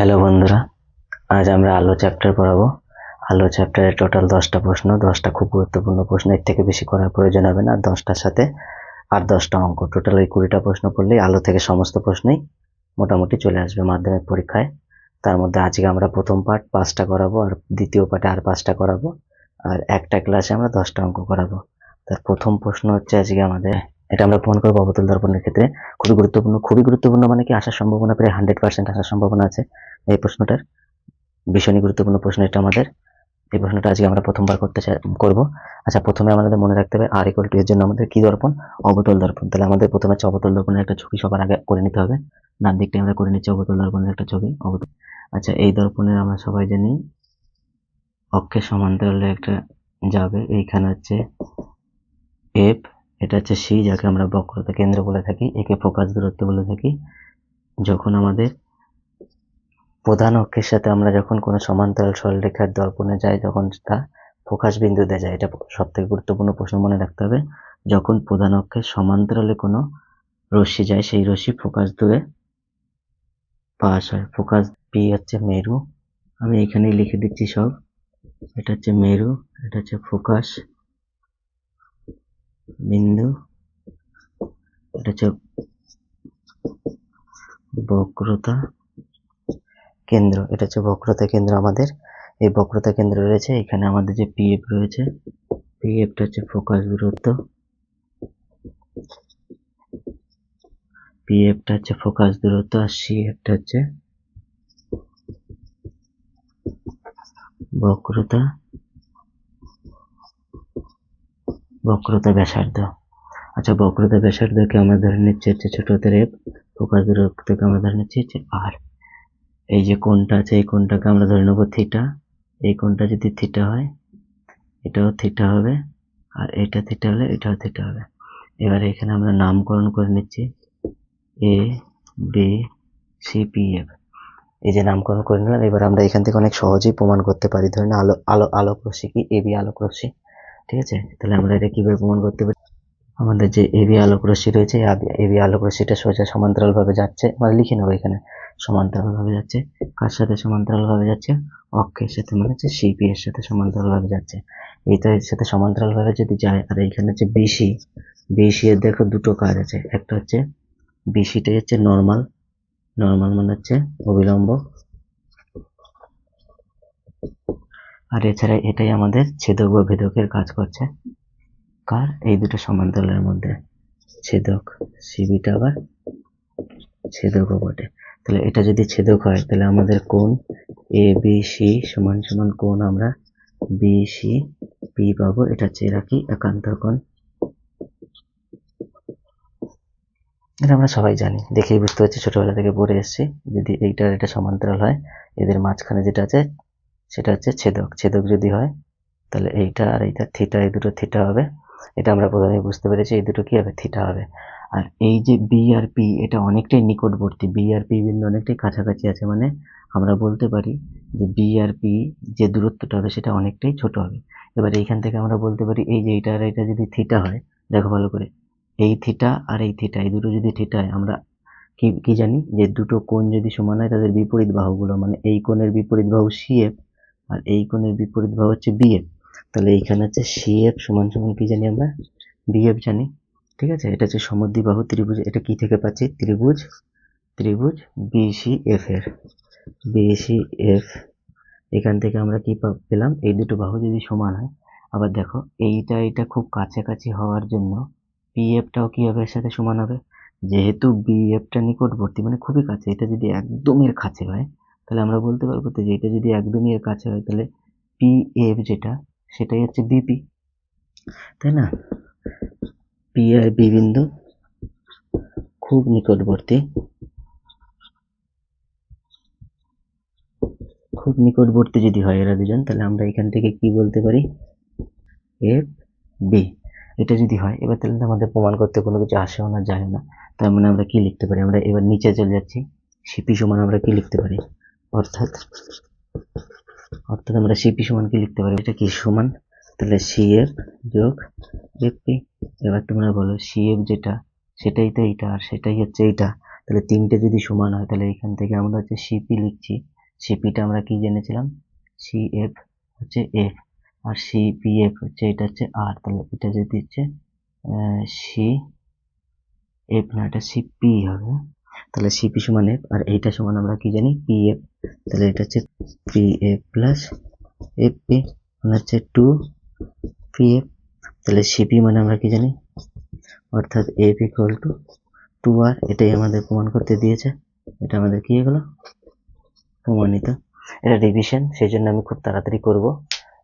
Hello বন্ধুরা, আজ আমরা আলো চ্যাপ্টার পড়াবো। আলো চ্যাপ্টারে টোটাল দশটা প্রশ্ন, দশটা খুব গুরুত্বপূর্ণ প্রশ্ন, এর থেকে বেশি করার প্রয়োজন হবে না। দশটার সাথে আর দশটা অঙ্ক টোটাল ওই কুড়িটা প্রশ্ন করলেই আলো থেকে সমস্ত প্রশ্নই মোটামুটি চলে আসবে মাধ্যমিক পরীক্ষায়। তার মধ্যে আজকে আমরা প্রথম পার্ট পাঁচটা করাবো আর দ্বিতীয় পার্টে আর পাঁচটা করাবো। আর একটা ক্লাসে আমরা দশটা অঙ্ক করাবো। তার প্রথম প্রশ্ন হচ্ছে আজকে আমাদের এটা আমরা প্রমাণ করব অবতল দর্পণের ক্ষেত্রে। খুবই গুরুত্বপূর্ণ খুবই গুরুত্বপূর্ণ মানে কি, আসার সম্ভাবনা প্রায় হান্ড্রেড পার্সেন্ট আসার সম্ভাবনা আছে এই প্রশ্নটার। ভীষণই গুরুত্বপূর্ণ প্রশ্ন এটা আমাদের। এই প্রশ্নটা আজকে আমরা প্রথমবার করতে করব। আচ্ছা প্রথমে আমাদের মনে রাখতে হবে আর ইকুয়াল টু এর জন্য আমাদের কি দর্পণ? অবতল দর্পণ। তাহলে আমাদের প্রথমে হচ্ছে অবতল দর্পণের একটা ছবি সবার আগে করে নিতে হবে। ডান দিকটা আমরা করে নিচ্ছি অবতল দর্পণের একটা ছবি, অবতল। আচ্ছা এই দর্পণের আমরা সবাই জানি অক্ষের সমান্তরালে একটা যাবে। এইখানে হচ্ছে এফ এটা হচ্ছে সি যাকে আমরা বক্রতা কেন্দ্র বলে থাকি, একে ফোকাস দূরত্ব বলে থাকি। যখন আমাদের প্রধান অক্ষের সাথে আমরা যখন কোনো সমান্তরাল সরলরেখার দর্পণে যাই, তখন তা ফোকাস বিন্দুতে যায়। এটা সবথেকে গুরুত্বপূর্ণ প্রশ্ন মনে রাখতে হবে। যখন প্রধান অক্ষের সমান্তরালে কোনো রশ্মি যায়, সেই রশ্মি ফোকাস দূরে পাস হয়। ফোকাস পি হচ্ছে মেরু। আমি এখানেই লিখে দিচ্ছি সব। এটা হচ্ছে মেরু, এটা হচ্ছে ফোকাস। বিন্দু এটা হচ্ছে বক্রতা কেন্দ্র, এটা হচ্ছে বক্রতা কেন্দ্র আমাদের। এই বক্রতা কেন্দ্র রয়েছে, এখানে আমাদের যে পিএফ রয়েছে পিএফটা হচ্ছে ফোকাস দূরত্ব। পিএফটা হচ্ছে ফোকাস দূরত্ব, আর সিএফটা হচ্ছে বক্রতা। বক্রতা ব্যাসার্ধ। আচ্ছা বক্রতা ব্যাসার্ধকে আমরা ধরে নিচ্ছি হচ্ছে ছোট এফ ফোকাস দূরত্বকে আমরা ধরে নিচ্ছি হচ্ছে আর এই যে কোনটা আছে, এই কোনটাকে আমরা ধরে নেব থিটা এই কোনটা যদি থিটা হয়, এটাও থিটা হবে, আর এটা থিটা হলে এটাও থিটা হবে। এবারে এখানে আমরা নামকরণ করে নিচ্ছি A B C P F এই যে নামকরণ করে নিলাম, এবার আমরা এখান থেকে অনেক সহজেই প্রমাণ করতে পারি। ধরেন আলো আলো আলোক রশ্মি কি? এ বি আলোক রশ্মি ঠিক আছে? তাহলে আমরা এটা কীভাবে প্রমাণ করতে পারি? আমাদের যে এবি আলোক রশ্মি রয়েছে এবি আলোক রশ্মিটা সোজা সমান্তরালভাবে যাচ্ছে। আমরা লিখে নেব এখানে। সমান্তরালভাবে যাচ্ছে। কার সাথে সমান্তরালভাবে যাচ্ছে? অক্ষের সাথে মানে হচ্ছে সিপি এর সাথে সমান্তরালভাবে যাচ্ছে। এইটার সাথে সমান্তরালভাবে যদি যায়, আর এইখানে হচ্ছে বিসি বিসি এর দেখো দুটো কাজ আছে। একটা হচ্ছে বিসিটাই হচ্ছে নর্মাল নর্মাল মানে হচ্ছে অবিলম্ব। আর এছাড়া এটাই আমাদের ছেদক বা ভেদকের কাজ করছে। কার? এই দুটো সমান্তরালের মধ্যে। ছেদক সিবিটা আবার ছেদকও বটে। তাহলে এটা যদি ছেদক হয়, তাহলে আমাদের কোন এ, বি, সি সমান সমান কোন আমরা বি, সি, পি পাবো। এটা চেয়ে রাখি একান্ত কোণ। এটা আমরা সবাই জানি। দেখেই বুঝতে পারছি ছোটবেলা থেকে পড়ে এসেছি। যদি এইটার এটা সমান্তরাল হয়, এদের মাঝখানে যেটা আছে সেটা হচ্ছে ছেদক। ছেদক যদি হয়, তাহলে এইটা আর এইটা থিটা এই দুটো থিটা হবে। এটা আমরা প্রথমে বুঝতে পেরেছি এই দুটো কী হবে? থিটা হবে। আর এই যে বি আর পি এটা অনেকটাই নিকটবর্তী। বি আর পি বিন্দু অনেকটাই কাছাকাছি আছে মানে আমরা বলতে পারি যে বি আর পি যে দূরত্বটা হবে, সেটা অনেকটাই ছোট হবে। এবার এইখান থেকে আমরা বলতে পারি এই যে এইটা আর এইটা যদি থিটা হয়, দেখো ভালো করে। এই থিটা আর এই থিটা এই দুটো যদি থিটা হয়, আমরা কি কি জানি? যে দুটো কোণ যদি সমান হয়, তাদের বিপরীত বাহুগুলো মানে এই কোণের বিপরীত বাহু সিএফ আর এই কোণের বিপরীত বাহু হচ্ছে বিএফ তাহলে এইখানে হচ্ছে সিএফ সমান সমান কি জানি আমরা? বিএফ জানি। ঠিক আছে? এটা হচ্ছে সমদ্বিবাহু ত্রিভুজ। এটা কি থেকে পাচ্ছি? ত্রিভুজ। ত্রিভুজ বিসি এফ এর। বিসি এফ এখান থেকে আমরা কি পেলাম? এই দুটো বাহু যদি সমান হয়। আবার দেখো, এইটা এটা খুব কাছাকাছি হওয়ার জন্য পিএফটাও কি হবে এর সাথে সমান হবে? যেহেতু বিএফটা নিকটবর্তী মানে খুবই কাছে, এটা যদি একদমই এর কাছে হয় তাহলে আমরা বলতে পারব যে এটা যদি একদমই এর কাছে হয়, তাহলে পি এফ যেটা, সেটাই হচ্ছে বিপি তাই না? পি আর বি বিন্দু খুব নিকটবর্তী খুব নিকটবর্তী যদি হয় এরা দুজন, তাহলে আমরা এখান থেকে কি বলতে পারি? এফ বি এটা যদি হয়, এবার তাহলে আমাদের প্রমাণ করতে কোনো কিছু আসেও না যায় না, তার মানে আমরা কি লিখতে পারি? আমরা এবার নিচে চলে যাচ্ছি সিপি সমান আমরা কি লিখতে পারি? অর্থাৎ অর্থাৎ আমরা সিপি সমান কি লিখতে পারি। এটা কি সমান? তাহলে সিএফ যোগ এফপি এবার তোমরা বলো সিএফ যেটা, সেটাই তো এইটা আর সেটাই হচ্ছে এইটা। তাহলে তিনটে যদি সমান হয়, তাহলে এখান থেকে আমরা হচ্ছে সিপি লিখছি। সিপিটা আমরা কি জেনেছিলাম? সি এফ হচ্ছে এফ আর সিপিএফ হচ্ছে, এটা হচ্ছে আর তাহলে এটা যদি হচ্ছে সি এফ না, এটা সিপি হবে। তাহলে সিপি সমান এফ আর এইটা সমান আমরা কি জানি? পি এফ তাহলে এটা হচ্ছে P F plus F P মানে হচ্ছে টু পি এফ তাহলে সিপি মানে আমরা কি জানি? অর্থাৎ এফ ইকুয়াল টু টু আর এটাই আমাদের প্রমাণ করতে দিয়েছে। এটা আমাদের কি হলো প্রমাণিত। এটা রিভিশন সেই জন্য আমি খুব তাড়াতাড়ি করব।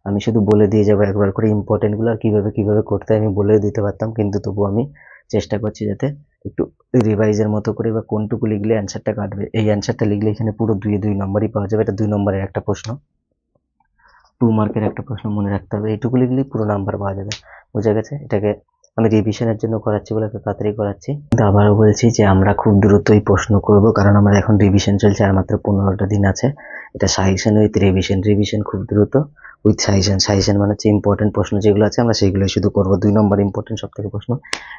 আমি শুধু বলে দিয়ে যাব একবার করে ইম্পর্টেন্টগুলো আর কীভাবে কীভাবে করতে আমি বলে দিতে পারতাম, কিন্তু তবু আমি চেষ্টা করছি যাতে একটু রিভাইজের মতো করে বা কোনটুকু লিখলে অ্যান্সারটা কাটবে। এই অ্যান্সারটা লিখলে এখানে পুরো দুই দুই নম্বরই পাওয়া যাবে। এটা দুই নম্বরের একটা প্রশ্ন। টু মার্কের একটা প্রশ্ন মনে রাখতে হবে। এইটুকু লিখলেই পুরো নাম্বার পাওয়া যাবে। বোঝা গেছে? এটাকে আমি রিভিশনের জন্য করাচ্ছি বলে তাড়াতাড়ি করাচ্ছি। কিন্তু আবারও বলছি যে আমরা খুব দ্রুতই প্রশ্ন করব, কারণ আমার এখন রিভিশন চলছে আর মাত্র পনেরোটা দিন আছে। এটা সাজেশন উইথ রিভিশন রিভিশন খুব দ্রুত। উইথ সাজেশন সাজেশন মানে হচ্ছে ইম্পর্টেন্ট প্রশ্ন যেগুলো আছে, আমরা সেগুলোই শুধু করব। দুই নম্বর ইম্পর্টেন্ট সব থেকে প্রশ্ন,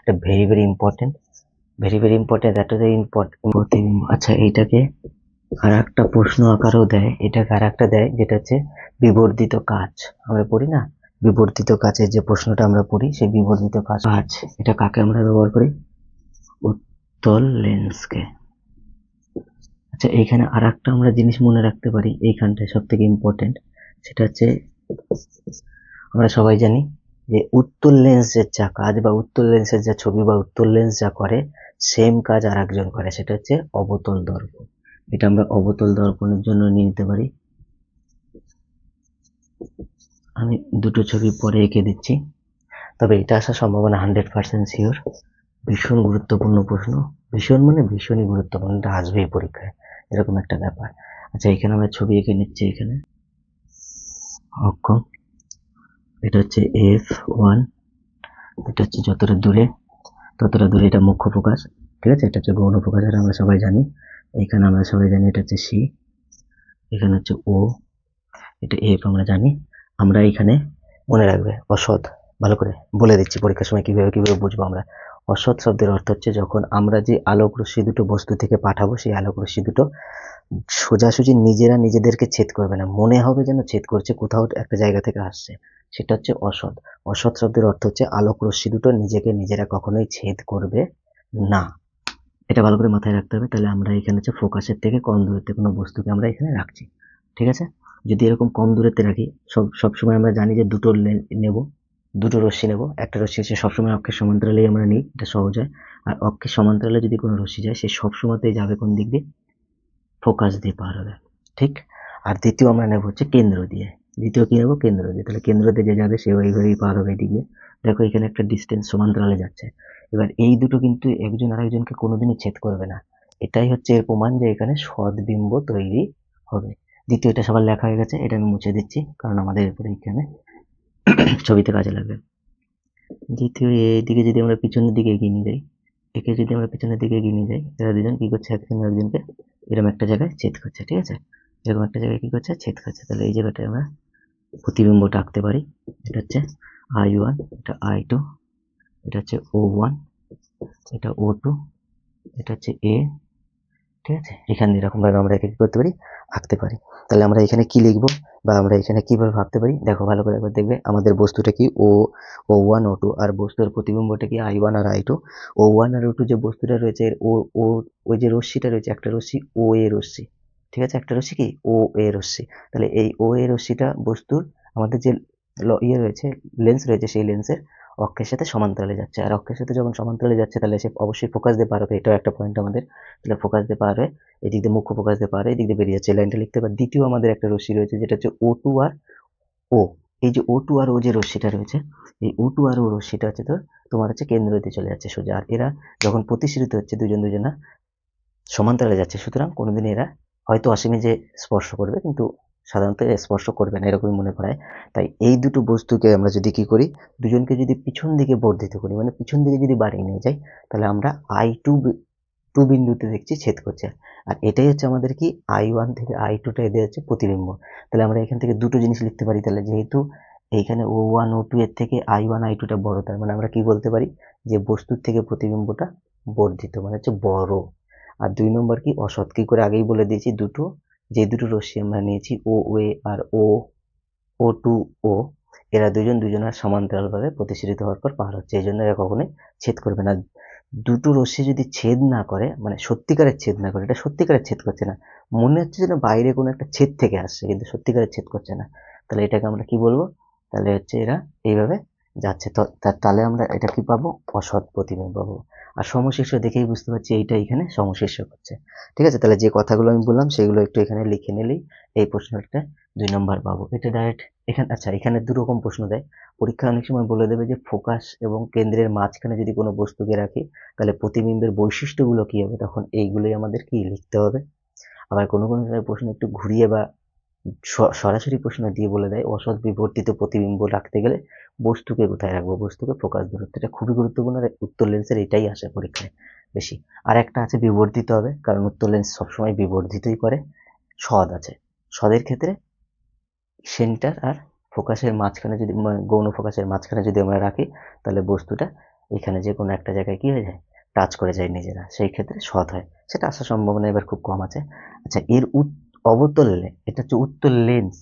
এটা very very important very very important that is important আচ্ছা এইটাকে আর একটা প্রশ্ন আকারও দেয়। এটাকে আর একটা দেয়, যেটা হচ্ছে বিবর্ধিত কাজ। আমরা পড়ি না? বিবর্ধিত কাজের যে প্রশ্নটা আমরা পড়ি, সেই বিবর্তিত কাজ কাজ এটা কাকে আমরা ব্যবহার করি? উত্তল লেন্সকে। আচ্ছা এইখানে আর একটা আমরা জিনিস মনে রাখতে পারি, এইখানটায় সব থেকে ইম্পর্টেন্ট সেটা হচ্ছে আমরা সবাই জানি যে উত্তল লেন্সের যা কাজ বা উত্তল লেন্সের যা ছবি বা উত্তল লেন্স যা করে সেম কাজ আর একজন করে, সেটা হচ্ছে অবতল দর্পণ। এটা আমরা অবতল দর্পণের জন্য নিয়ে নিতে পারি। আমি দুটো ছবি পরে এঁকে দিচ্ছি। তবে এটা আসার সম্ভাবনা হান্ড্রেড পার্সেন্ট শিওর ভীষণ গুরুত্বপূর্ণ প্রশ্ন। ভীষণ মানে ভীষণই গুরুত্বপূর্ণ, এটা আসবেই পরীক্ষায়। এরকম একটা ব্যাপার। আচ্ছা এখানে আমরা ছবি এঁকে নিচ্ছি এখানে। অক্ষ এটা হচ্ছে এফ ওয়ান। এটা হচ্ছে যতটা দূরে, ততটা দূরে এটা মুখ্য প্রকাশ। ঠিক আছে? এটা হচ্ছে গৌণ প্রকাশ, এটা আমরা সবাই জানি। এখানে আমরা সবাই জানি এটা হচ্ছে সি। এখানে হচ্ছে ও। এটা এফ আমরা জানি। আমরা এখানে মনে রাখবে, অসৎ, ভালো করে বলে দিচ্ছি পরীক্ষার সময় কীভাবে কীভাবে বুঝব আমরা। অসৎ শব্দের অর্থ হচ্ছে যখন আমরা যে আলোক রশ্মি দুটো বস্তু থেকে পাঠাবো, সেই আলোক রশ্মি দুটো সোজাসুজি নিজেরা নিজেদেরকে ছেদ করবে না। মনে হবে যেন ছেদ করছে, কোথাও একটা জায়গা থেকে আসছে। সেটা হচ্ছে অসৎ। অসৎ শব্দের অর্থ হচ্ছে আলোক রশ্মি দুটো নিজেকে নিজেরা কখনোই ছেদ করবে না। এটা ভালো করে মাথায় রাখতে হবে। তাহলে আমরা এখানে হচ্ছে ফোকাসের থেকে কম দূরত্বে কোনো বস্তুকে আমরা এখানে রাখছি। ঠিক আছে? যদি এরকম কম দূরত্বে রাখি, সব সবসময় আমরা জানি যে দুটো নেব, দুটো রশ্মি নেব। একটা রশ্মি হচ্ছে সবসময় অক্ষের সমান্তরালেই আমরা নিই, এটা সহজ হয়। আর অক্ষের সমান্তরালে যদি কোনো রশ্মি যায়, সে সবসময়তেই যাবে কোন দিক দিয়ে? ফোকাস দিয়ে পার হবে, ঠিক? আর দ্বিতীয় আমরা নেব হচ্ছে কেন্দ্র দিয়ে। দ্বিতীয় কী নেব? কেন্দ্র দিয়ে। তাহলে কেন্দ্র দিয়ে যে যাবে, সে ওই ওইভাবেই পার হবে এদিকে দেখো এখানে একটা ডিস্টেন্স সমান্তরালে যাচ্ছে। এবার এই দুটো কিন্তু একজন আরেকজনকে কোনোদিনই ছেদ করবে না। এটাই হচ্ছে এর প্রমাণ যে এখানে সদ্বিম্ব তৈরি হবে। দ্বিতীয়টা সবার লেখা হয়ে গেছে, এটা আমি মুছে দিচ্ছি, কারণ আমাদের এখানে ছবিতে কাজে লাগবে। দ্বিতীয় এইদিকে যদি আমরা পিছনের দিকে এগিয়ে নিয়ে যাই, একে যদি আমরা পিছনের দিকে এগিয়ে নিয়ে যাই এরা দুজন কী করছে? একজন একজনকে এরকম একটা জায়গায় ছেদ করছে, ঠিক আছে? এরকম একটা জায়গায় কী করছে? ছেদ করছে। তাহলে এই জায়গাটায় আমরা প্রতিবিম্বটা আঁকতে পারি। এটা হচ্ছে আই ওয়ান, এটা আই টু, এটা হচ্ছে ও ওয়ান, এটা ও টু, এটা হচ্ছে এ ঠিক আছে? এখানে এরকমভাবে আমরা একে কী করতে পারি? আঁকতে পারি। তাহলে আমরা এখানে কি লিখব? বা আমরা এখানে কীভাবে ভাবতে পারি? দেখো, ভালো করে একবার দেখবে। আমাদের বস্তুটা কি? ও ও ওয়ান ও টু আর বস্তুর প্রতিবিম্বটা কি? আই ওয়ান আর আই টু ও ওয়ান আর ও টু যে বস্তুটা রয়েছে ও ও, ওই যে রশ্মিটা রয়েছে, একটা রশ্মি ও এ রশ্মি। ঠিক আছে? একটা রশ্মি কি? ও এ রশ্মি। তাহলে এই ও এ রশ্মিটা বস্তুর আমাদের যে ইয়ে রয়েছে লেন্স রয়েছে সেই লেন্সের অক্ষের সাথে সমান্তরালে যাচ্ছে। আর অক্ষের সাথে যখন সমান্তরালে যাচ্ছে, তাহলে সে অবশ্যই ফোকাস দিয়ে পারবে এটাও একটা পয়েন্ট আমাদের। তাহলে ফোকাস দিয়ে পারবে এদিক দিয়ে মুখ্য ফোকাস দিয়ে পার এদিক দিয়ে বেরিয়ে যাচ্ছে। লাইনটা লিখতে পারে। দ্বিতীয় আমাদের একটা রশ্মি রয়েছে, যেটা হচ্ছে ও টু আর ও এই যে ও টু আর ও যে রশ্মিটা রয়েছে, এই ও টু আর ও রশ্মিটা হচ্ছে তোর, তোমার হচ্ছে কেন্দ্র দিয়ে চলে যাচ্ছে সোজা। আর এরা যখন প্রতিশ্রুত হচ্ছে দুজন দুজনা সমান্তরালে যাচ্ছে, সুতরাং কোনোদিন এরা হয়তো অসীমে যে স্পর্শ করবে, কিন্তু সাধারণত স্পর্শ করবে না, এরকমই মনে করায়। তাই এই দুটো বস্তুকে আমরা যদি কি করি, দুজনকে যদি পিছন দিকে বর্ধিত করি মানে পিছন দিকে যদি বাড়িয়ে নিয়ে যাই, তাহলে আমরা আই টু টু বিন্দুতে দেখছি ছেদ করছে। আর এটাই হচ্ছে আমাদের কি আই ওয়ান থেকে আই টুটা এদের হচ্ছে প্রতিবিম্ব। তাহলে আমরা এখান থেকে দুটো জিনিস লিখতে পারি, তাহলে যেহেতু এইখানে ও ওয়ান ও টু এর থেকে আই ওয়ান আই টুটা বড়, তার মানে আমরা কি বলতে পারি? যে বস্তুর থেকে প্রতিবিম্বটা বর্ধিত মানে হচ্ছে বড়। আর দুই নম্বর কি, অসৎ কি করে আগেই বলে দিয়েছি, দুটো যে দুটো রশ্মি আমরা নিয়েছি ও ওয়ে আর ও ও টু ও এরা দুজন দুজনের সমান্তরালভাবে প্রতিসরিত হওয়ার পর পার হচ্ছে। এই জন্য এরা কখনোই ছেদ করবে না। দুটো রশ্মি যদি ছেদ না করে মানে সত্যিকারের ছেদ না করে, এটা সত্যিকারের ছেদ করছে না। মনে হচ্ছে যেন বাইরে কোনো একটা ছেদ থেকে আসছে, কিন্তু সত্যিকারের ছেদ করছে না। তাহলে এটাকে আমরা কি বলব? তাহলে হচ্ছে এরা এইভাবে যাচ্ছে। তা- তাহলে আমরা এটা কি পাবো? অসৎ প্রতিবিম্ব পাবো। আর সমশীর্ষ দেখেই বুঝতে পারছি এইটা এখানে সমশীর্ষ করছে ঠিক আছে? তাহলে যে কথাগুলো আমি বললাম, সেগুলো একটু এখানে লিখে নিলেই এই প্রশ্নটা দুই নম্বর পাবো। এটা ডাইরেক্ট এখানে আচ্ছা এখানে দু রকম প্রশ্ন দেয়। পরীক্ষা অনেক সময় বলে দেবে যে ফোকাস এবং কেন্দ্রের মাঝখানে যদি কোনো বস্তুকে রাখি, তাহলে প্রতিবিম্বের বৈশিষ্ট্যগুলো কী হবে? তখন এইগুলোই আমাদের কি লিখতে হবে? আবার কোনো কোনো সময় প্রশ্ন একটু ঘুরিয়ে বা সরাসরি প্রশ্ন দিয়ে বলে দেয়। অসৎ বিবর্তিত প্রতিবিম্ব রাখতে গেলে বস্তুকে কোথায় রাখব? বস্তুকে ফোকাস দূরত্ব এটা খুবই গুরুত্বপূর্ণ আর উত্তর লেন্সের এটাই আসে পরীক্ষায় বেশি। আর একটা আছে বিবর্ধিত হবে, কারণ উত্তর লেন্স সবসময় বিবর্ধিতই করে। সদ আছে। সদের ক্ষেত্রে সেন্টার আর ফোকাসের মাঝখানে যদি গৌণ ফোকাসের মাঝখানে যদি আমরা রাখি, তাহলে বস্তুটা এখানে যে কোনো একটা জায়গায় কী হয়ে যায়? টাচ করে যায় নিজেরা। সেই ক্ষেত্রে সৎ হয়। সেটা আসার সম্ভাবনা এবার খুব কম আছে। আচ্ছা এর অবতল এটা হচ্ছে উত্তল লেন্স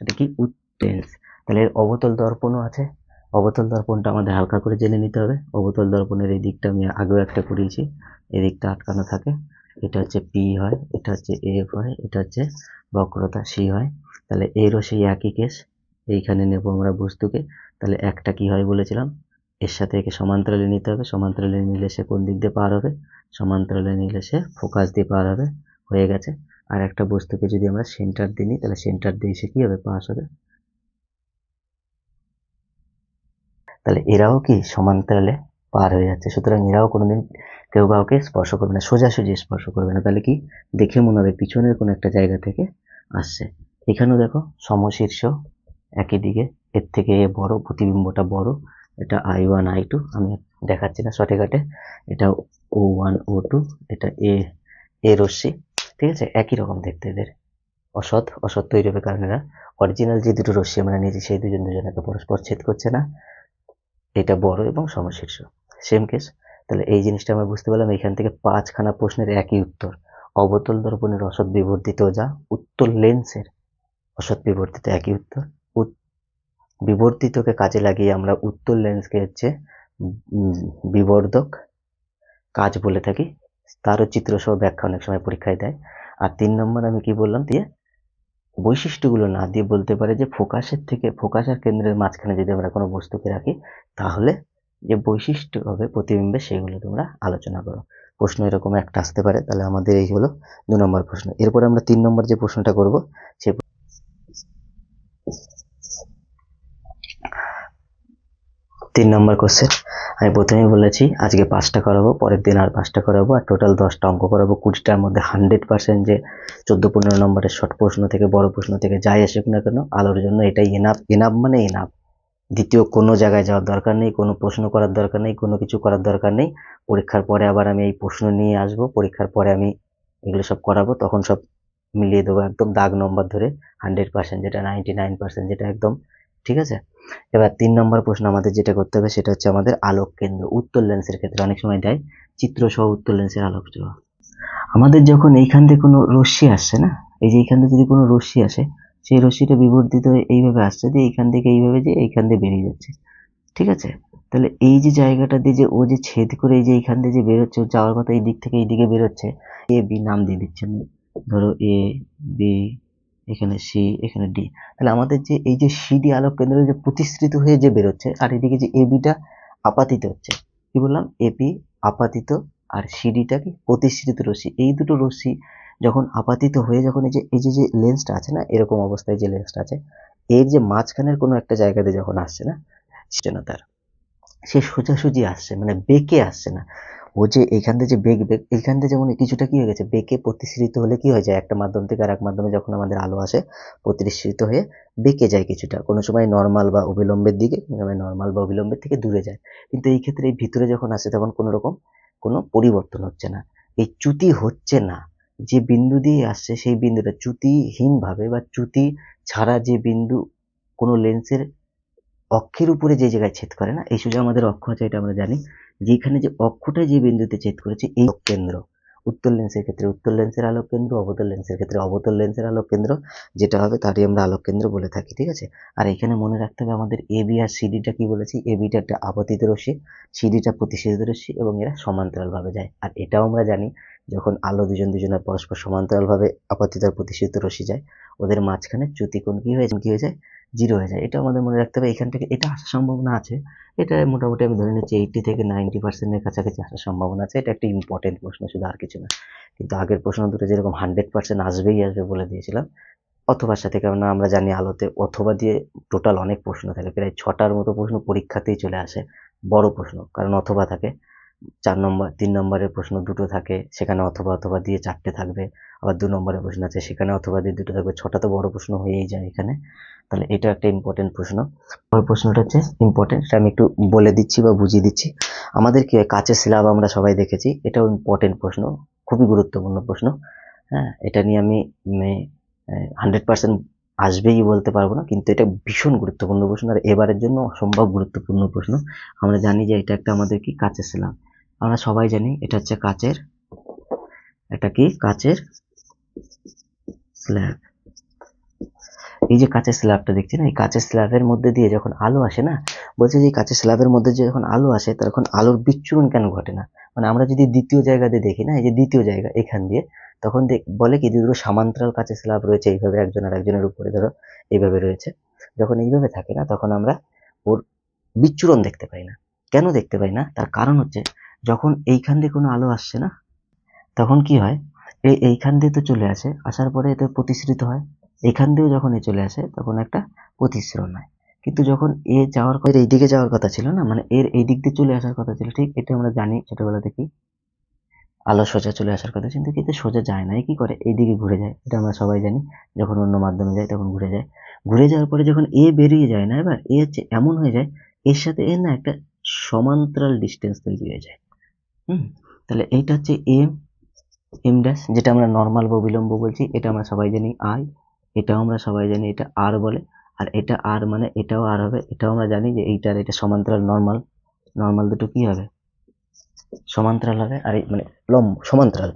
এটা কি? উত্তর লেন্স তাহলে এর অবতল দর্পণও আছে। অবতল দর্পণটা আমাদের হালকা করে জেনে নিতে হবে। অবতল দর্পণের এই দিকটা আমি আগেও একটা করিয়েছি। এই দিকটা আটকানো থাকে। এটা হচ্ছে পি হয়, এটা হচ্ছে এফ হয়, এটা হচ্ছে বক্রতা সি হয়। তাহলে এরও সেই একই কেস। এইখানে নেব আমরা বস্তুকে। তাহলে একটা কি হয় বলেছিলাম? এর সাথে একে সমান্তরালে নিতে হবে। সমান্তরালে নিলে সে কোন দিক দিয়ে পার হবে? সমান্তরালে নিলে সে ফোকাস দিয়ে পার হবে। হয়ে গেছে। আর একটা বস্তুকে যদি আমরা সেন্টার দিয়ে নিই, তাহলে সেন্টার দিয়ে সে কি হবে? পাস হবে। তাহলে এরাও কি সমান্তরালে পার হয়ে যাচ্ছে? সুতরাং এরাও কোনোদিন কেউ কাউকে স্পর্শ করবে না, সোজাসুজি স্পর্শ করবে না। তাহলে কি? দেখে মনে হবে পিছনের কোনো একটা জায়গা থেকে আসছে। এখানেও দেখো সমশীর্ষ একই দিকে। এর থেকে এ বড়, প্রতিবিম্বটা বড়। এটা আই ওয়ান, আই টু। আমি দেখাচ্ছি না শর্টে কাটে এটা ও ওয়ান, ও টু। এটা এ এ রশ্মি। ঠিক আছে? একই রকম দেখতে এদের। অসৎ অসৎ তৈরি হবে কারণ এরা। অরিজিনাল যে দুটো রশ্মি আমরা নিয়েছি, সেই দুজন দুজনকে পরস্পর ছেদ করছে না। এটা বড় এবং সমশীর্ষ। সেম কেস তাহলে এই জিনিসটা আমরা বুঝতে পারলাম, এখান থেকে পাঁচখানা প্রশ্নের একই উত্তর। অবতল দর্পণের অসৎ বিবর্তিত যা উত্তর লেন্সের অসৎ বিবর্তিত একই উত্তর। উত- বিবর্তিতকে কাজে লাগিয়ে আমরা উত্তর লেন্সকে হচ্ছে বিবর্ধক কাজ বলে থাকি। তারও চিত্রসহ ব্যাখ্যা অনেক সময় পরীক্ষায় দেয়। আর তিন নম্বর আমি কি বললাম, দিয়ে বৈশিষ্ট্যগুলো না দিয়ে বলতে পারে যে ফোকাসের থেকে ফোকাস আর কেন্দ্রের মাঝখানে যদি আমরা কোনো বস্তুকে রাখি, তাহলে যে বৈশিষ্ট্য হবে প্রতিবিম্বে সেগুলো তোমরা আলোচনা করো। প্রশ্ন এরকম একটা আসতে পারে, তাহলে আমাদের এই হলো দু নম্বর প্রশ্ন। এরপরে আমরা তিন নম্বর যে প্রশ্নটা করব, সে তিন নম্বর কোশ্চেন আমি প্রথমেই বলেছি, আজকে পাঁচটা করাবো, পরের দিন আর পাঁচটা করাবো, আর টোটাল দশটা অঙ্ক করাবো। কুড়িটার মধ্যে হান্ড্রেড পার্সেন্ট যে চোদ্দ পনেরো নম্বরের শর্ট প্রশ্ন থেকে, বড় প্রশ্ন থেকে যাই আসুক না কেন, আলোর জন্য এটাই এনাফ এনাফ মানে এনাফ দ্বিতীয় কোনো জায়গায় যাওয়ার দরকার নেই, কোনো প্রশ্ন করার দরকার নেই, কোনো কিছু করার দরকার নেই। পরীক্ষার পরে আবার আমি এই প্রশ্ন নিয়ে আসব, পরীক্ষার পরে আমি এগুলো সব করাবো, তখন সব মিলিয়ে দেবো একদম দাগ নম্বর ধরে হান্ড্রেড পার্সেন্ট যেটা নাইনটি নাইন পার্সেন্ট যেটা একদম ঠিক আছে? এবার তিন নম্বর প্রশ্ন আমাদের যেটা করতে হবে সেটা হচ্ছে আমাদের আলোক কেন্দ্র উত্তর লেন্সের ক্ষেত্রে অনেক সময় দেয় চিত্র সহ উত্তর লেন্সের আলোক আমাদের যখন এইখান থেকে কোনো রশ্মি আসছে না, এই যে এইখান থেকে যদি কোনো রশ্মি আসে, সেই রশ্মিটা বিবর্তিত হয়ে এইভাবে আসছে দিয়ে এইখান থেকে এইভাবে যে এইখান দিয়ে বেরিয়ে যাচ্ছে। ঠিক আছে? তাহলে এই যে জায়গাটা দিয়ে যে ও যে ছেদ করে এই যে এইখান দিয়ে যে বেরোচ্ছে যাওয়ার কথা এই দিক থেকে এই দিকে বেরোচ্ছে, এ বি নাম দিয়ে দিচ্ছেন ধরো এ, বি এখানে সি, এখানে ডি। তাহলে আমাদের যে, এই যে সিডি আলোক কেন্দ্র যে প্রতিষ্ঠিত হয়ে যে বেরোচ্ছে, আর এদিকে যে এবিটা আপাতিত হচ্ছে, কি বললাম? এপি আপাতিত, আর সিডিটা কি প্রতিষ্ঠিত রশ্মি। এই দুটো রশ্মি যখন আপাতিত হয়ে যখন এই যে এই যে যে লেন্সটা আছে না, এরকম অবস্থায় যে লেন্সটা আছে, এর যে মাঝখানের কোনো একটা জায়গাতে যখন আসছে না, সেটা তার, সে সোজাসুজি আসছে মানে বেঁকে আসছে না। ও যে এইখান থেকে যে বেগ বেগ এইখান থেকে যেমন কিছুটা কি হয়ে গেছে বেঁকে প্রতিসৃত হলে কি হয়ে যায়? একটা মাধ্যম থেকে আর এক মাধ্যমে যখন আমাদের আলো আসে প্রতিসৃত হয়ে বেঁকে যায় কিছুটা। কোনো সময় নর্মাল বা অবিলম্বের দিকে, কোনো সময় নর্মাল বা অবিলম্বের থেকে দূরে যায়। কিন্তু এই ক্ষেত্রে এই ভিতরে যখন আসে তখন কোনো রকম কোনো পরিবর্তন হচ্ছে না। এই চ্যুতি হচ্ছে না। যে বিন্দু দিয়ে আসছে সেই বিন্দুটা চ্যুতিহীনভাবে বা চ্যুতি ছাড়া যে বিন্দু কোনো লেন্সের অক্ষের উপরে যে জায়গায় ছেদ করে না, এই সোজা আমাদের অক্ষ আছে, এটা আমরা জানি। যেখানে যে অক্ষটা যে বিন্দুতে ছেদ করেছে, এই কেন্দ্র। উত্তর লেন্সের ক্ষেত্রে উত্তর লেন্সের আলোক কেন্দ্র, অবতল লেন্সের ক্ষেত্রে অবতল লেন্সের আলোক কেন্দ্র, যেটা হবে তারই আমরা আলোক কেন্দ্র বলে থাকি, ঠিক আছে? আর এখানে মনে রাখতে হবে আমাদের এ বি আর সিডিটা কি বলেছি? এ বিটা একটা আপতিত রশ্মি সিডিটা প্রতিসিদ্ধ রশ্মি এবং এরা সমান্তরালভাবে যায়। আর এটাও আমরা জানি, যখন আলো দুজন দুজনের পরস্পর সমান্তরালভাবে আপতিত আর প্রতিসিদ্ধ রশ্মি যায়, ওদের মাঝখানে চ্যুতিকোণ কি হয়ে কি হয়ে যায়? জিরো হয়ে যায়। এটা আমাদের মনে রাখতে হবে। এখান থেকে এটা আসার সম্ভাবনা আছে। এটা মোটামুটি আমি ধরে নিচ্ছি এইটটি থেকে নাইনটি পার্সেন্টের কাছাকাছি আসার সম্ভাবনা আছে। এটা একটা ইম্পর্টেন্ট প্রশ্ন, শুধু আর কিছু না। কিন্তু আগের প্রশ্ন দুটো যেরকম হান্ড্রেড পার্সেন্ট আসবেই আসবে বলে দিয়েছিলাম। অথবার সাথে কেননা আমরা জানি আলোতে অথবা দিয়ে টোটাল অনেক প্রশ্ন থাকে। প্রায় ছটার মতো প্রশ্ন পরীক্ষাতেই চলে আসে। বড় প্রশ্ন, কারণ অথবা থাকে। চার নম্বর, তিন নম্বরের প্রশ্ন দুটো থাকে, সেখানে অথবা অথবা দিয়ে চারটে থাকবে। আবার দু নম্বরের প্রশ্ন আছে, সেখানে অথবা দিয়ে দুটো থাকবে। ছটা তো বড় প্রশ্ন হয়েই যায় এখানে। তাহলে এটা একটা ইম্পর্টেন্ট প্রশ্ন। পরের প্রশ্নটা হচ্ছে ইম্পর্টেন্ট আমি একটু বলে দিচ্ছি বা বুঝিয়ে দিচ্ছি। আমাদের কি হয় কাচের স্ল্যাব আমরা সবাই দেখেছি, এটাও ইম্পর্টেন্ট প্রশ্ন, খুবই গুরুত্বপূর্ণ প্রশ্ন। হ্যাঁ এটা নিয়ে আমি হান্ড্রেড পার্সেন্ট আসবেই বলতে পারব না, কিন্তু এটা ভীষণ গুরুত্বপূর্ণ প্রশ্ন, আর এবারের জন্য অসম্ভব গুরুত্বপূর্ণ প্রশ্ন। আমরা জানি যে এটা একটা আমাদের কি কাচের স্ল্যাব। আমরা সবাই জানি এটা হচ্ছে কাচের, এটা কি কাচের স্ল্যাব। এই যে কাঁচের স্ল্যাবটা দেখছি না এই কাঁচের স্ল্যাবের মধ্যে দিয়ে যখন আলো আসে না, বলছে যে এই কাঁচের স্ল্যাবের মধ্যে যখন আলো আসে তখন আলোর বিচ্ছুরণ কেন ঘটে না? মানে আমরা যদি দ্বিতীয় জায়গাতে দেখি না, এই যে দ্বিতীয় জায়গা এখান দিয়ে, তখন বলে কি দুটো সামান্তরাল কাঁচের স্ল্যাব রয়েছে, এইভাবে একজন আর একজনের উপরে ধরো, এইভাবে রয়েছে। যখন এইভাবে থাকে না, তখন আমরা ওর বিচ্ছুরণ দেখতে পাই না। কেন দেখতে পাই না? তার কারণ হচ্ছে, যখন এইখান দিয়ে কোনো আলো আসছে না, তখন কি হয়? এই এইখান দিয়ে তো চলে আসে, আসার পরে এতে প্রতিসৃত হয়। এখান দিয়েও যখন এ চলে আসে, তখন একটা প্রতিসরণ হয় কিন্তু যখন এ যাওয়ার কথা এই দিকে যাওয়ার কথা ছিল না মানে এর এই দিক দিয়ে চলে আসার কথা ছিল, ঠিক এটা আমরা জানি, ছোটবেলা থেকে আলো সোজা চলে আসার কথা কিন্তু কিন্তু সোজা যায় না কি করে? এই দিকে ঘুরে যায়, এটা আমরা সবাই জানি। যখন অন্য মাধ্যমে যায়, তখন ঘুরে যায়। ঘুরে যাওয়ার পরে যখন এ বেরিয়ে যায় না, এবার এ হচ্ছে এমন হয়ে যায়, এর সাথে এর না একটা সমান্তরাল ডিস্টেন্স তৈরি হয়ে যায়। হুম? তাহলে এইটা হচ্ছে এম এম ড্যাশ যেটা আমরা নর্মাল বা বিলম্ব বলছি, এটা আমরা সবাই জানি, আই। এটাও আমরা সবাই জানি এটা আর বলে। আর এটা আর মানে এটাও আর হবে। এটাও আমরা জানি যে এইটার এটা সমান্তরাল নর্মাল নর্মাল দুটো কি হবে? সমান্তরাল হবে আর মানে লম্ব, সমান্তরাল।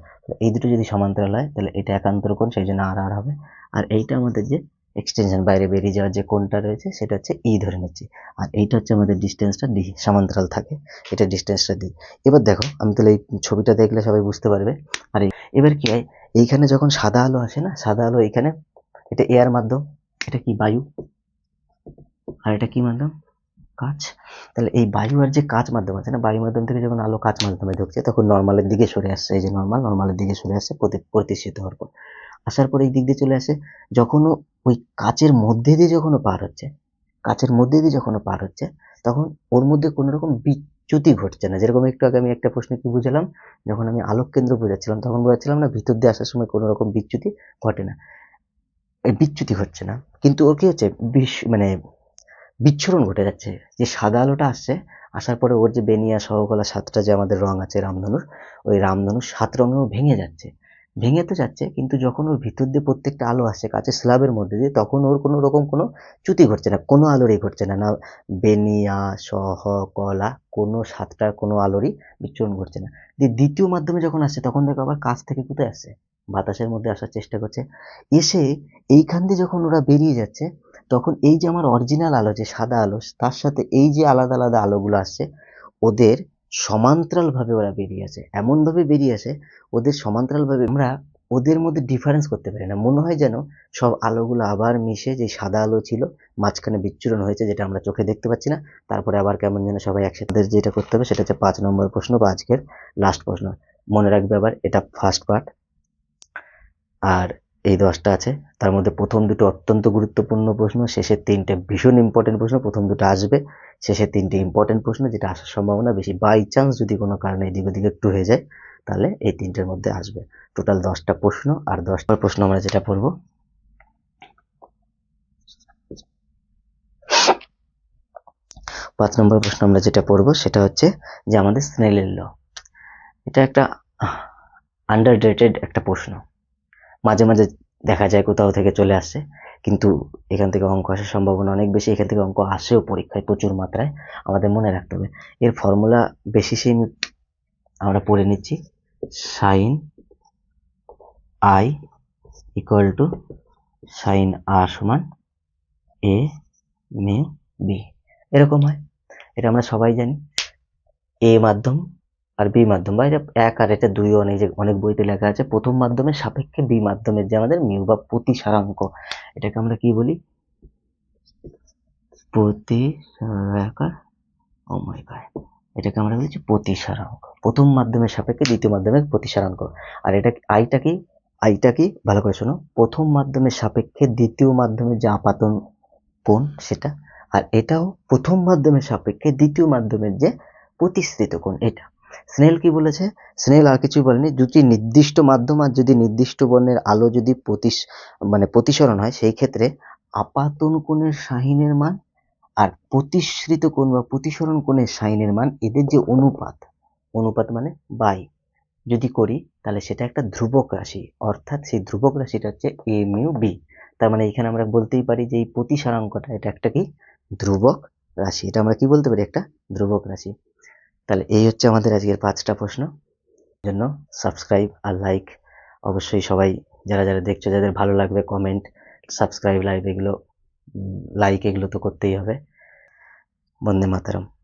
এই দুটো যদি সমান্তরাল হয়, তাহলে এটা একান্তর কোণ, সেই জন্য আর আর হবে। আর এইটা আমাদের যে এক্সটেনশন বাইরে বেরিয়ে যাওয়ার যে কোণটা রয়েছে, সেটা হচ্ছে ই ধরে নিচ্ছি। আর এইটা হচ্ছে আমাদের ডিস্টেন্সটা ডি সমান্তরাল থাকে। এটা ডিস্টেন্সটা ডি এবার দেখো, আমি তাহলে এই ছবিটা দেখলে সবাই বুঝতে পারবে। আর এবার কি হয়? এইখানে যখন সাদা আলো আসে না, সাদা আলো এইখানে এটা এয়ার মাধ্যম, এটা কি বায়ু? আর এটা কি মাধ্যম? কাঁচ। তাহলে এই বায়ু আর যে কাঁচ মাধ্যম আছে না, বায়ু মাধ্যম থেকে যখন আলো কাঁচ মাধ্যমে ঢুকছে, তখন নর্মালের দিকে সরে আসছে। এই যে নর্মাল নর্মালের দিকে সরে আসছে, প্রতি, প্রতিষ্ঠিত হওয়ার পর। আসার পর এই দিক দিয়ে চলে আসে, যখনও ওই কাচের মধ্যে দিয়ে যখনও পার হচ্ছে, কাচের মধ্যে দিয়ে যখনও পার হচ্ছে, তখন ওর মধ্যে কোনো রকম বিচ্যুতি ঘটছে না। যেরকম একটু আগে আমি একটা প্রশ্ন কি বুঝলাম, যখন আমি আলোক কেন্দ্র বোঝাচ্ছিলাম, তখন বোঝাচ্ছিলাম না, ভিতর দিয়ে আসার সময় কোনো রকম বিচ্যুতি ঘটে না। বিচ্যুতি হচ্ছে না। কিন্তু ওর কি হচ্ছে? বিষ মানে বিচ্ছুরণ ঘটে যাচ্ছে। যে সাদা আলোটা আসছে, আসার পরে ওর যে বেনিয়া সহকলা সাতটা যে আমাদের রং আছে, রামধনুর, ওই রামধনুর সাত রঙেও ভেঙে যাচ্ছে। ভেঙে তো যাচ্ছে, কিন্তু যখন ওর ভিতর দিয়ে প্রত্যেকটা আলো আসছে কাছে স্ল্যাবের মধ্যে দিয়ে, তখন ওর কোনো রকম কোনো চ্যুতি ঘটছে না, কোনো আলোরই ঘটছে না। না, বেনিয়া সহ কলা কোনো সাতটার কোনো আলোরই বিচ্ছুরণ ঘটছে না। দিয়ে দ্বিতীয় মাধ্যমে যখন আসছে, তখন দেখো আবার কাছ থেকে কোথায় আসছে? বাতাসের মধ্যে আসার চেষ্টা করছে। এসে এইখান দিয়ে যখন ওরা বেরিয়ে যাচ্ছে, তখন এই যে আমার অরিজিনাল আলো, যে সাদা আলো, তার সাথে এই যে আলাদা আলাদা আলোগুলো আসছে, ওদের সমান্তরালভাবে ওরা বেরিয়ে আসে এমনভাবে বেরিয়ে আসে, ওদের সমান্তরালভাবে আমরা ওদের মধ্যে ডিফারেন্স করতে পারি না। মনে হয় যেন সব আলোগুলো আবার মিশে যে সাদা আলো ছিল, মাঝখানে বিচ্ছুরণ হয়েছে যেটা আমরা চোখে দেখতে পাচ্ছি না। তারপরে আবার কেমন যেন সবাই একসাথে যেটা করতে হবে, সেটা হচ্ছে পাঁচ নম্বর প্রশ্ন বা আজকের লাস্ট প্রশ্ন। মনে রাখবে আবার, এটা ফার্স্ট পার্ট আর এই দশটা আছে। তার মধ্যে প্রথম দুটো অত্যন্ত গুরুত্বপূর্ণ প্রশ্ন শেষের তিনটে ভীষণ ইম্পর্টেন্ট প্রশ্ন, প্রথম দুটো আসবে। শেষের তিনটে ইম্পর্টেন্ট প্রশ্ন যেটা আসার সম্ভাবনা বেশি। বাই চান্স যদি কোনো কারণে এদিক ওদিক একটু হয়ে যায়, তাহলে এই তিনটের মধ্যে আসবে। টোটাল দশটা প্রশ্ন আর দশটা প্রশ্ন আমরা যেটা পড়ব। পাঁচ নম্বর প্রশ্ন আমরা যেটা পড়ব, সেটা হচ্ছে যে আমাদের স্নেলের ল এটা একটা আন্ডার একটা প্রশ্ন। মাঝে মাঝে দেখা যায় কোথাও থেকে চলে আসছে কিন্তু এখান থেকে অঙ্ক আসার সম্ভাবনা অনেক বেশি। এখান থেকে অঙ্ক আসেও পরীক্ষায় প্রচুর মাত্রায় আমাদের মনে রাখতে হবে। এর ফর্মুলা বেশি সেই আমরা পড়ে নিচ্ছি। Sine i equal to sine r সমান এ মে বি। এরকম হয়। এটা আমরা সবাই জানি। এ মাধ্যম আর বি মাধ্যম বা এটা এক আর এটা দুই অনেক যে অনেক বইতে লেখা আছে, প্রথম মাধ্যমের সাপেক্ষে বি মাধ্যমের যে আমাদের মিউ বা প্রতিসারাঙ্ক এটাকে আমরা কি বলি? মাই এটাকে আমরা বলছি প্রতিসারাঙ্ক প্রথম মাধ্যমের সাপেক্ষে দ্বিতীয় মাধ্যমের প্রতিসারাঙ্ক আর এটা আইটা কি? আইটা কি? ভালো করে শোনো, প্রথম মাধ্যমের সাপেক্ষে দ্বিতীয় মাধ্যমের যে আপাতন কোণ সেটা, আর এটাও প্রথম মাধ্যমের সাপেক্ষে দ্বিতীয় মাধ্যমের যে প্রতিশ্রিত কোণ, এটা। স্নেল কি বলেছে? স্নেল আর কিছু বলেনি। দুটি নির্দিষ্ট মাধ্যম আর যদি নির্দিষ্ট বর্ণের আলো যদি প্রতিস মানে প্রতিসরণ হয়, সেই ক্ষেত্রে আপাতন কোণের সাহিনের মান আর প্রতিশ্রিত কোণ বা প্রতিসরণ কোণের সাইনের মান এদের যে অনুপাত অনুপাত মানে বাই। যদি করি, তাহলে সেটা একটা ধ্রুবক রাশি। অর্থাৎ সেই ধ্রুবক রাশিটা হচ্ছে এম ইউ বি তার মানে এখানে আমরা বলতেই পারি যে এই প্রতিসারাঙ্কটা, এটা একটা কি? ধ্রুবক রাশি। এটা আমরা কি বলতে পারি? একটা ধ্রুবক রাশি। তাহলে এই হচ্ছে আমাদের আজকের পাঁচটা প্রশ্ন। জন্য সাবস্ক্রাইব আর লাইক অবশ্যই সবাই যারা যারা দেখছ, যাদের ভালো লাগবে কমেন্ট সাবস্ক্রাইব লাইক এগুলো লাইক এগুলো তো করতেই হবে। বন্দে মাতারম।